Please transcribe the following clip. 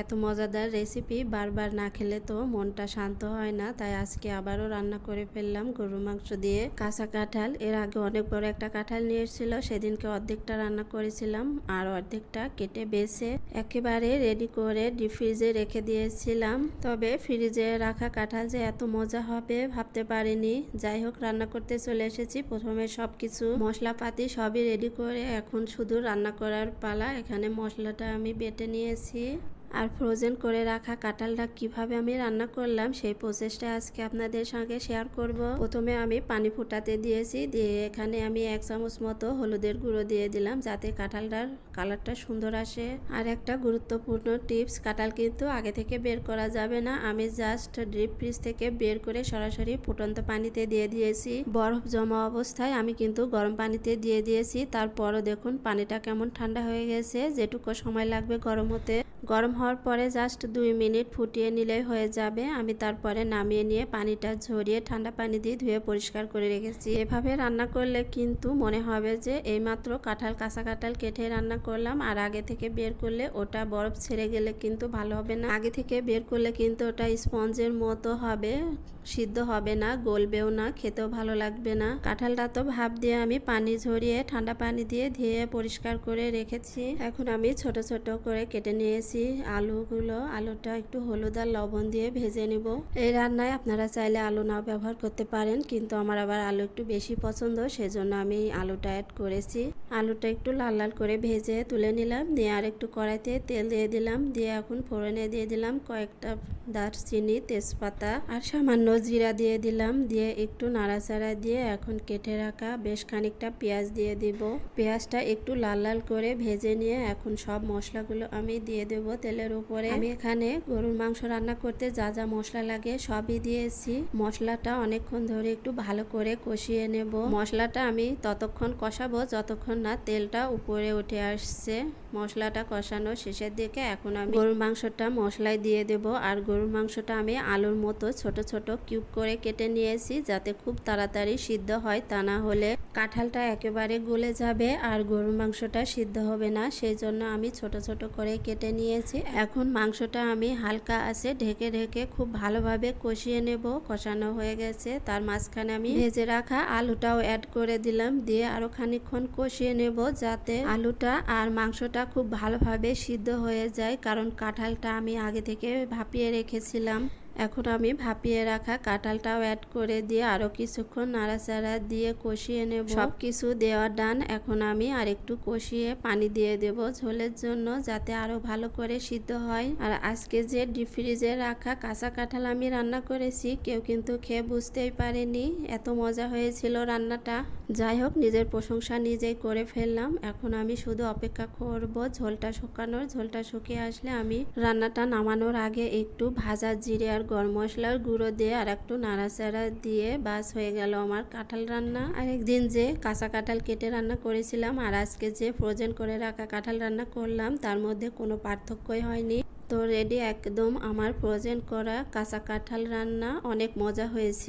এত মজাদার রেসিপি বারবার না খেলে তো মনটা শান্ত হয় না। তাই আজকে আবারও রান্না করে ফেললাম গরুর মাংস দিয়ে কাঁচা কাঁঠাল। এর আগে অনেক বড় একটা কাঁঠাল নিয়ে এসেছিল, সেদিনকে অর্ধেকটা রান্না করেছিলাম আর অর্ধেকটা কেটে বেছে একেবারে রেডি করে ডিপ ফ্রিজে রেখে দিয়েছিলাম। তবে ফ্রিজে রাখা কাঁঠাল যে এত মজা হবে ভাবতে পারিনি। যাই হোক, রান্না করতে চলে এসেছি। প্রথমে সব কিছু মশলাপাতি সবই রেডি করে এখন শুধু রান্না করার পালা। এখানে মশলাটা আমি বেটে নিয়েছি। আর ফ্রোজেন করে রাখা কাঁঠালটা কীভাবে আমি রান্না করলাম সেই প্রসেসটা আজকে আপনাদের সঙ্গে শেয়ার করব। প্রথমে আমি পানি ফুটাতে দিয়েছি, দিয়ে এখানে আমি এক চামচ মতো হলুদের গুঁড়ো দিয়ে দিলাম যাতে কাঁঠালটার কালারটা সুন্দর আসে। আর একটা গুরুত্বপূর্ণ টিপস কাঁঠাল কিন্তু আগে থেকে বের করা যাবে না। আমি জাস্ট ড্রিপ ফ্রিজ থেকে বের করে সরাসরি ফুটন্ত পানিতে দিয়ে দিয়েছি। বরফ জমা অবস্থায় আমি কিন্তু গরম পানিতে দিয়ে দিয়েছি। তারপরও দেখুন পানিটা কেমন ঠান্ডা হয়ে গেছে। যেটুকু সময় লাগবে গরম হতে। গরম হওয়ার পরে জাস্ট দুই মিনিট ফুটিয়ে নিলেই হয়ে যাবে। আমি তারপরে নামিয়ে নিয়ে পানিটা ঝরিয়ে ঠান্ডা পানি দিয়ে ধুয়ে পরিষ্কার করে রেখেছি। এভাবে রান্না করলে কিন্তু মনে হবে যে এইমাত্র কাঁঠাল কাঁচা কাঁঠাল কেটে রান্না করলাম, আর আগে থেকে বের করলে ওটা বরফ ছেড়ে গেলে কিন্তু ভালো হবে না। আগে থেকে বের করলে কিন্তু ওটা স্পঞ্জের মতো হবে, সিদ্ধ হবে না, গলবেও না, খেতেও ভালো লাগবে না। কাঁঠালটা তো ভাপ দিয়ে আমি পানি ঝরিয়ে ঠান্ডা পানি দিয়ে ধুয়ে পরিষ্কার করে রেখেছি। এখন আমি ছোট ছোট করে কেটে নিয়েছি। আলুগুলো। আলুটা একটু হলুদ আর লবণ দিয়ে ভেজে নিব। এই রান্নায় আপনারা চাইলে আলু নাও ব্যবহার করতে পারেন, কিন্তু আমার আবার আলু একটু বেশি পছন্দ, সেজন্য আমি আলুটা অ্যাড করেছি। আলুটা একটু লাল লাল করে ভেজে তুলে নিলাম, দিয়ে আর একটু কড়াইতে তেল দিয়ে দিলাম, দিয়ে এখন ফোড়নে দিয়ে দিলাম কয়েকটা দারচিনি, তেজপাতা আর সামান্য জিরা দিয়ে দিলাম, দিয়ে একটু নাড়াচাড়া দিয়ে এখন কেটে রাখা বেশ খানিকটা পেঁয়াজ দিয়ে দিব। পেঁয়াজটা একটু লাল লাল করে ভেজে নিয়ে এখন সব মশলাগুলো আমি দিয়ে দেব। তেলের উপরে। আমি এখানে গরুর মাংস রান্না করতে যা যা মশলা লাগে সবই দিয়েছি। মশলাটা অনেকক্ষণ ধরে একটু ভালো করে কষিয়ে নেব। মশলাটা আমি ততক্ষণ কষাবো যতক্ষণ না তেলটা উপরে উঠে আসছে। মশলাটা কষানো শেষের দিকে এখন আমি গরুর মাংসটা মশলায় দিয়ে দেব। আর গরুর মাংসটা আমি আলুর মতো ছোট ছোট কিউব করে কেটে নিয়েছি যাতে খুব তাড়াতাড়ি সিদ্ধ হয় তা না হলে। কাঁঠালটা একেবারে গলে যাবে আর গরুর মাংসটা সিদ্ধ হবে না সেই জন্য আমি ছোট ছোট করে কেটে নিয়েছি। এখন মাংসটা আমি হালকা আছে, ঢেকে ঢেকে খুব ভালোভাবে কষিয়ে নেব। কষানো হয়ে গেছে, তার মাঝখানে আমি ভেজে রাখা আলুটাও অ্যাড করে দিলাম, দিয়ে আরও খানিকক্ষণ কষিয়ে নেব যাতে আলুটা আর মাংসটা খুব ভালোভাবে সিদ্ধ হয়ে যায়, কারণ কাঁঠালটা আমি আগে থেকে ভাপিয়ে রেখেছিলাম। এখন আমি ভাপিয়ে রাখা কাঁঠালটাও অ্যাড করে দিয়ে আরও কিছুক্ষণ নাড়াচাড়া দিয়ে কষিয়ে নেব। সব কিছু দেওয়ার ডান এখন আমি আর একটু কষিয়ে পানি দিয়ে দেব ঝোলের জন্য যাতে আরও ভালো করে সিদ্ধ হয়। আর আজকে যে ডিপ ফ্রিজে রাখা কাঁচা কাঁঠাল আমি রান্না করেছি, কেউ কিন্তু খেয়ে বুঝতেই পারেনি, এত মজা হয়েছিল রান্নাটা। যাই হোক, নিজের প্রশংসা নিজেই করে ফেললাম। এখন আমি শুধু অপেক্ষা করব ঝোলটা শুকানোর। ঝোলটা শুকিয়ে আসলে আমি রান্নাটা নামানোর আগে একটু ভাজা জিরে আর গরম মশলার গুঁড়ো দিয়ে আর একটু নাড়াচাড়া দিয়ে বাস হয়ে গেল আমার কাঁঠাল রান্না। আর একদিন যে কাঁচা কাঁঠাল কেটে রান্না করেছিলাম আর আজকে যে ফ্রোজেন করে রাখা কাঁঠাল রান্না করলাম, তার মধ্যে কোনো পার্থক্যই হয়নি। তো রেডি একদম আমার ফ্রোজেন করা কাঁচা কাঁঠাল রান্না, অনেক মজা হয়েছে